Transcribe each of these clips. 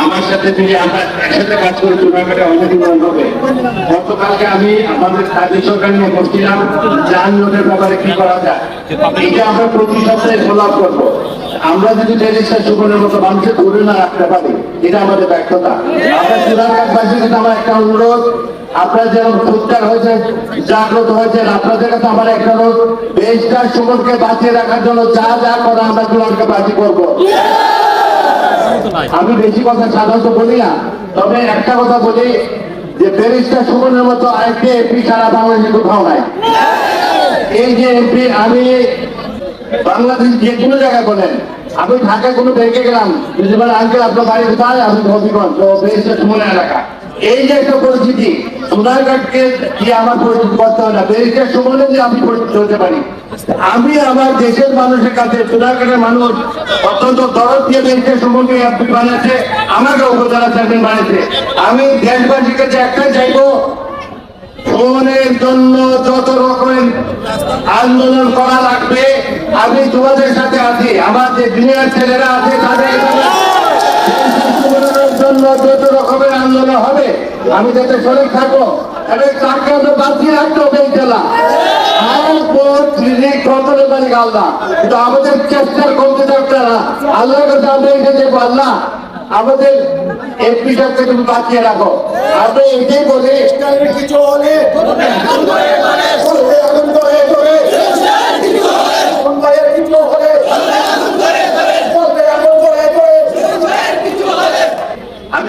আমার সাথে যদি আমরা একসাথে কাজ করে চুনাঘাটে অনেক উন্নয়ন হবে? গতকালকে আমি আমাদের কাজী সরকার নিয়ে বসছিলাম যান লোনের ব্যাপারে কি করা যায়? এটা আমরা প্রতি সপ্তাহে ফলো করব। আমরা যদি টেরিসটা সুবর্ণের মতো মানুষের ধরে না রাখতে পারি এটা আমাদের ব্যর্থতা। আমরা চুনাঘাটবাসীর কাছে আমার একটা অনুরোধ আপনারা যেরকম ফুটকার হয়েছে জাগ্রত হয়েছেন, আপনাদের কাছে আমার একটা অনুরোধ, দেশটার সুমনকে বাঁচিয়ে রাখার জন্য যা যা করা আমরা চুনারকে বাঁচি করব। আমি বেশি কথা সাধারণত বলি না, তবে একটা কথা বলি যে ব্যারিস্টার সুমনের মতো আরেকটি এমপি সারা বাংলাদেশে কোথাও নাই। এই যে এমপি, আমি বাংলাদেশ যে কোনো জায়গায় বলেন, আমি ঢাকায় কোনো ব্যাংকে গেলাম, যদি বলে, আঙ্কেল, আপনার বাড়ি কোথায় আমি হবিগঞ্জ ব্যারিস্টার সুমনের এলাকা। এই যে একটা পরিস্থিতি সোনারঘাটকে কি আমার পরিচিত করতে হয় না? ব্যারিস্টার সুমনে যে আমি পরিচিত হতে পারি। আমি আমার দেশের মানুষের কাছে সোনারঘাটের মানুষ অত্যন্ত দরদ দিয়ে ব্যারিস্টার সুমনকে আপনি বানিয়েছে, আমাকে উপজেলা চেয়ারম্যান বানিয়েছে। আমি দেশবাসীর কাছে একটাই চাইব ফোনের জন্য যত আন্দোলন করা লাগবে, আমি তোমাদের সাথে আছি। আমার যে জুনিয়র ছেলেরা আছে, তাদের জন্য যত রকমের আন্দোলন হবে আমি যাতে শরীর থাকব এবং বাঁচিয়ে রাখতে হবে এই জেলা কিন্তু আমাদের চেষ্টার কমতে থাকতে না আল্লাহর কাছে আমরা এটা দেখব আল্লাহ আমাদের সাহেবকে তুমি বাঁচিয়ে রাখো। আমরা এটাই বলি কিছু হলে আগুন করে করে আগুন করে করে আগুন করে কিছু হলে বলবে আগুন করে করে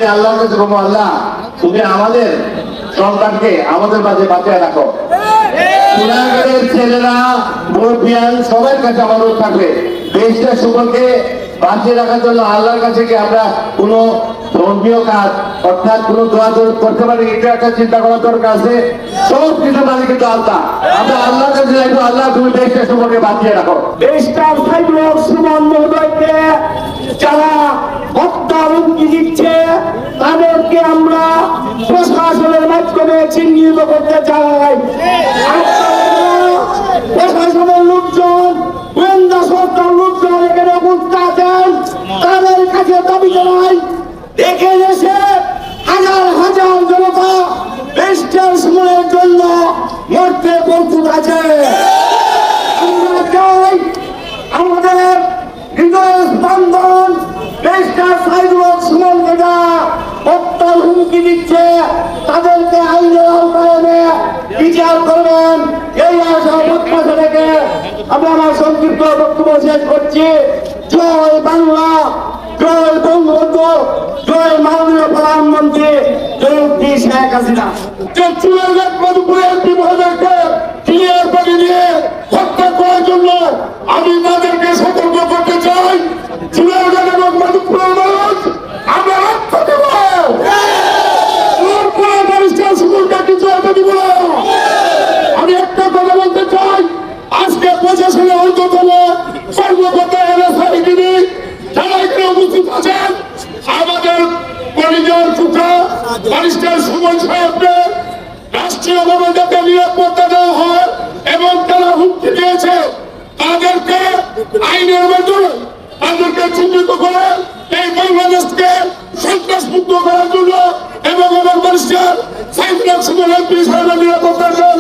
আমি আল্লাহর কাছে বলব আল্লাহ, তুমি আমাদের সন্তানকে আমাদের মাঝে বাঁচিয়ে রাখো। সোনাগড়ের ছেলেরা, মুরব্বিয়ান, সবার কাছে অনুরোধ থাকবে, দেশটা সুমনকে বাঁচিয়ে রাখার জন্য আল্লাহর কাছে কি আমরা কোনো ধর্মীয় কাজ, অর্থাৎ কোনো দোয়া করতে পারি? এটা একটা চিন্তা করার দরকার আছে। সব কিছু মালিক কিন্তু আল্লাহ। আমরা আল্লাহর কাছে চাইব, আল্লাহ তুমি দেশটা সুমনকে বাঁচিয়ে রাখো। দেশটার সাইডুল সুমন মহোদয়কে যারা হত্যা দিচ্ছে তাদেরকে আমরা প্রশাসনের মাধ্যমে চিহ্নিত করতে চাই। প্রশাসনের লোকজন, গোয়েন্দা সংস্থার লোকজন এখানে উপস্থিত আছেন। তাদের কাছে দাবি জানাই, দেখে এসে হাজার হাজার জনতা দেশটার সময়ের জন্য মরতে প্রস্তুত আছে। আমরা চাই আমাদের দিচ্ছে, তাদেরকে আইনের আওতায় বিচার করবেন। এই আশা থেকে আমি আমার সংক্ষিপ্ত বক্তব্য শেষ করছি। জয় বাংলা, জয় বঙ্গবন্ধু, জয় মাননীয় প্রধানমন্ত্রী জয়ন্তী শেখ হাসিনা। আমি তাদেরকে সতর্ক করতে চাই। চুয়াঘাট এবং মধুপুরের মানুষ আমরা রক্ত দেব এরপরে ব্যারিস্টার সুমনকে কিছু হতে দিব না। আমি একটা কথা বলতে চাই আজকে অন্তত সর্বপ্রথম এলাকায় যারা এখানে উপস্থিত আছেন? আমাদের এবং তারা হুমকি দিয়েছে। সন্ত্রাস মুক্ত করার জন্য এবং আমার ব্যারিস্টার সাইফুল সুমন এমপি সাহেবের নিরাপত্তা দেওয়ার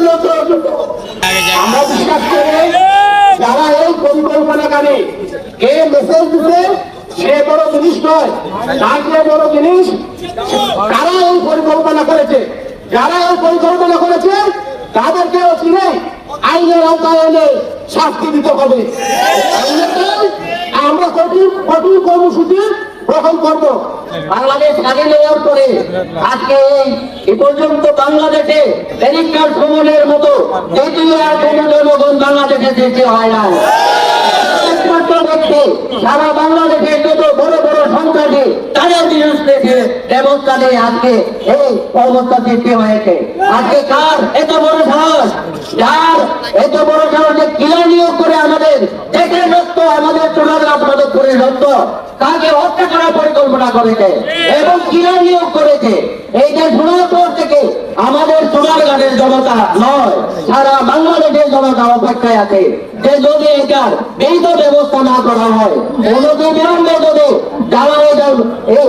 আমরা বিশ্বাস করি যারা এই পরিকল্পনাকারী কে মেসেজ দিতে সে বড় জিনিস নয়। তার বড় জিনিস কারা এই পরিকল্পনা করেছে, যারা এই পরিকল্পনা করেছে তাদেরকে চিনে আইনের আওতায় এনে শাস্তি দিতে হবে। আমরা কঠিন কঠিন কর্মসূচি গ্রহণ করব। বাংলাদেশ স্বাধীন হওয়ার পরে আজকে এই পর্যন্ত বাংলাদেশে ব্যারিস্টার ভ্রমণের মতো দ্বিতীয় আর কোনো জনগণ বাংলাদেশে সৃষ্টি হয় না কার এত বড় সাহস? কিলা নিয়োগ আমাদের দেশের রক্ত পরিকল্পনা করেছে? এবং কিলা নিয়োগ করেছে? এই যে শোনার পর থেকে আমাদের সোনারঘাটের জনতা নয়, সারা বাংলাদেশের জনতা অপেক্ষায় আছে। যে যদি এটার বিহিত ব্যবস্থা না করা হয় বিলম্বে যদি যারা এই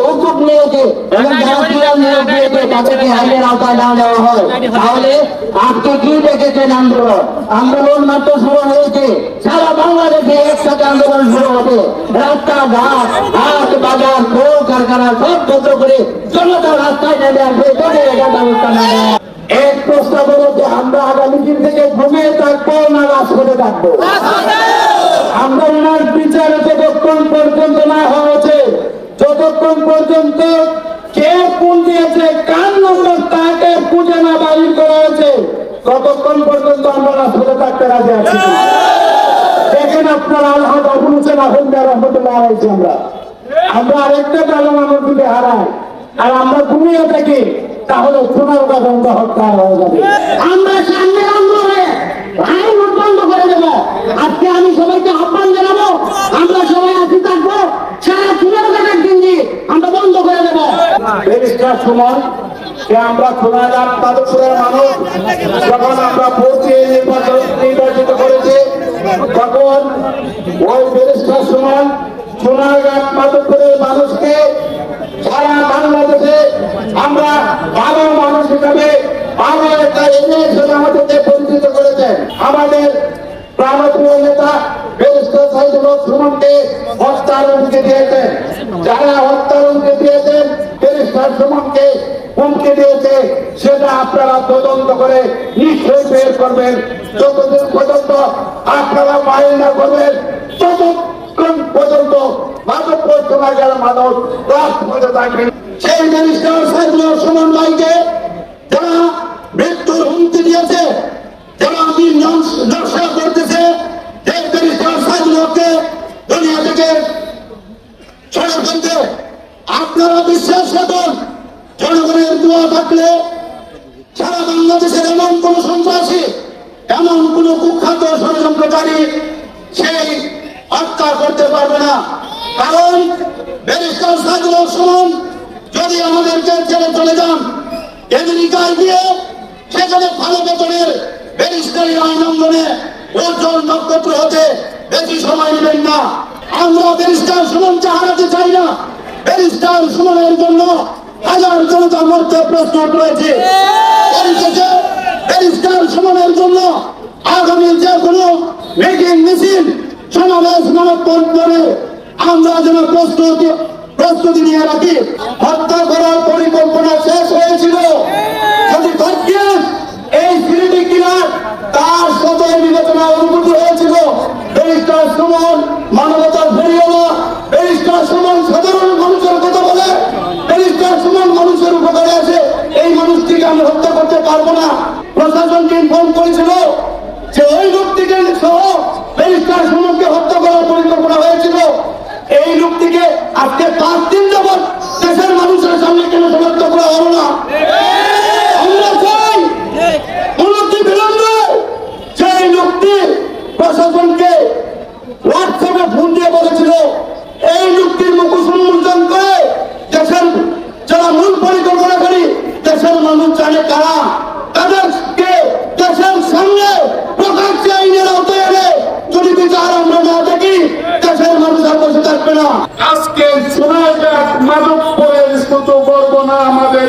নিয়েছে এবং যারা নিয়োগ দিয়েছে তাদেরকে আইনের আওতায় না নেওয়া হয়, তাহলে কি দেখেছেন আন্দোলন? আন্দোলন মাত্র শুরু হয়েছে। সারা বাংলাদেশে একসাথে আন্দোলন শুরু হবে রাস্তাঘাট, হাট, বাজার কল কারখানা সব বন্ধ করে জনতা রাস্তায় নেমে আসবে। এটা ব্যবস্থা না। এক প্রস্তাব হলো যে আমরা আগামী দিন থেকে ঘুমিয়ে থাকব না রাজপথে থাকব? আমরা ওনার বিচারে যতক্ষণ পর্যন্ত না হয়েছে যতক্ষণ পর্যন্ত কে কোন দিয়েছে কার নম্বর তাকে খুঁজে না বাহির করা হয়েছে ততক্ষণ পর্যন্ত আমরা রাজপথে থাকতে রাজি আছি। দেখেন আপনারা আল্লাহ আবুল হোসেন আহমদার রহমতুল্লাহ আলাইহি আমরা। আমরা আরেকটা দল মানুষ যদি হারাই। আর আমরা ঘুমিয়ে থাকি। তাহলে বন্ধ হত্যা হয়ে যাবে। আমরা সামনে আন্দোলনে আইন উৎপন্ন করে আজকে আমি সবাইকে আহ্বান জানাব, আমরা সবাই আছি থাকব, সারা কাটার দিন আমরা বন্ধ করে দেবো। ব্যারিস্টার সুমন আমরা সোনারঘাট তাদের মানুষ, যখন আমরা দিয়ে নির্বাচন আমাদের প্রাণপ্রিয় নেতা যারা পর্যন্ত আপনারা পর্যন্ত সেই সুমন ভাইকে যারা মৃত্যুর হুমকি দিয়েছে যারা আমি নকশা করতেছে যে ব্যারিস্টার সাইদুল হককে দুনিয়া থেকে ছেড়ে ফেলতে আপনারা বিশ্বাস করুন জনগণের দোয়া থাকলে সারা বাংলাদেশের এমন কোন সন্ত্রাসী এমন কোন কুখ্যাত ষড়যন্ত্রকারী সেই হত্যা করতে পারবে না। কারণ ব্যারিস্টার হক সুমন যদি আমাদেরকে ছেড়ে চলে যান, আমেরিকায় গিয়ে সেখানে ভালো বেতনের ব্যারিস্টারি আইন অঙ্গনে উজ্জ্বল নক্ষত্র হতে বেশি সময় নেবেন না। আমরা ব্যারিস্টার সুমনকে হারাতে চাই না। ব্যারিস্টার সুমনের জন্য হাজার জনতা মরতে প্রশ্ন রয়েছে পরিশেষে ব্যারিস্টার সুমনের জন্য আগামী যে কোনো মিটিং মিছিল সমাবেশ মানববন্ধন করে আমরা যেন প্রস্তুতি প্রস্তুতি নিয়ে রাখি। হত্যা করার পরিকল্পনা শেষ হয়েছিল। যদি ভাগ্যের এই সিলেটি কিনার, তার সদয় বিবেচনা অনুভূতি হয়েছিল। ব্যারিস্টার সুমন মানবতার ফেরিওয়ালা। ব্যারিস্টার সুমন সাধারণ মানুষের কথা বলে। ব্যারিস্টার সুমন মানুষের উপকারে আছে। এই মানুষটিকে আমি হত্যা করতে পারব না। প্রশাসনকে ইনফর্ম করেছিল যে ওই লোকটিকে সহ ব্যারিস্টার সুমনকে হত্যা করার পরিকল্পনা হয়েছিল, এই লোকটিকে আজকে পাঁচ দিন যাবৎ দেশের মানুষের সামনে কেন শনাক্ত করা হলো না আমরা চাই উন্নতি বিলম্বে সেই লোকটি প্রশাসনকে হোয়াটসঅ্যাপে ফোন দিয়ে বলেছিল এই লোকটির মুখোশ উন্মোচন করে দেশের যারা মূল পরিকল্পনাকারী দেশের মানুষ জানে কারা তাদেরকে দেশের সামনে প্রকাশ্যে আইনের আওতায় এনে যদি বিচার আমরা না দেখি দেশের মানুষ আর বসে থাকবে না আজকে সোনারঘাট মাধবপুরের মতো গর্ব না আমাদের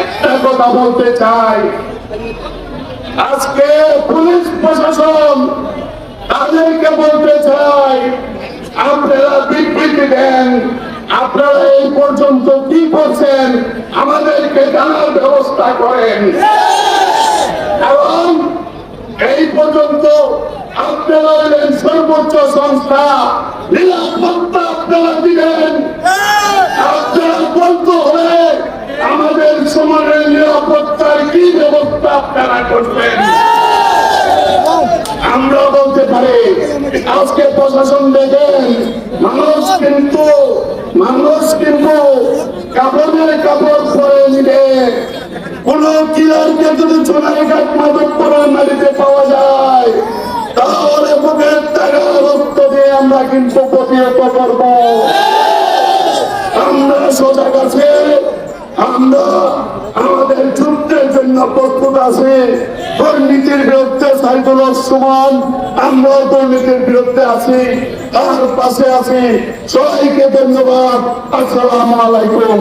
একটা কথা বলতে চাই। আজকে পুলিশ প্রশাসন তাদেরকে বলতে চাই, আপনারা বিবৃতি দেন, আপনারা এই পর্যন্ত কি করছেন, আমাদেরকে জানার ব্যবস্থা করেন। এবং এই পর্যন্ত সর্বোচ্চ সংস্থা আমাদের সমাজের নিরাপত্তার কি ব্যবস্থা আপনারা করবেন? আমরা বলতে পারি, আজকে প্রশাসন দেখেন, মানুষ কিন্তু মানুষ কিন্তু কাপড়ের কাপড় পরে নিবে। কোন কিলারকে যদি চোরাই ঘাট মাদক পরে মারিতে পাওয়া যায় তাহলে বুকের টাকা রক্ত দিয়ে আমরা কিন্তু প্রতিহত করব। আমরা সজাগ আছে আমরা আমাদের যুদ্ধের জন্য প্রস্তুত আছি। দুর্নীতির বিরুদ্ধে সাইদুল সমান আমরা দুর্নীতির বিরুদ্ধে আছি, তার পাশে আছি। সবাইকে ধন্যবাদ। আসসালামু আলাইকুম।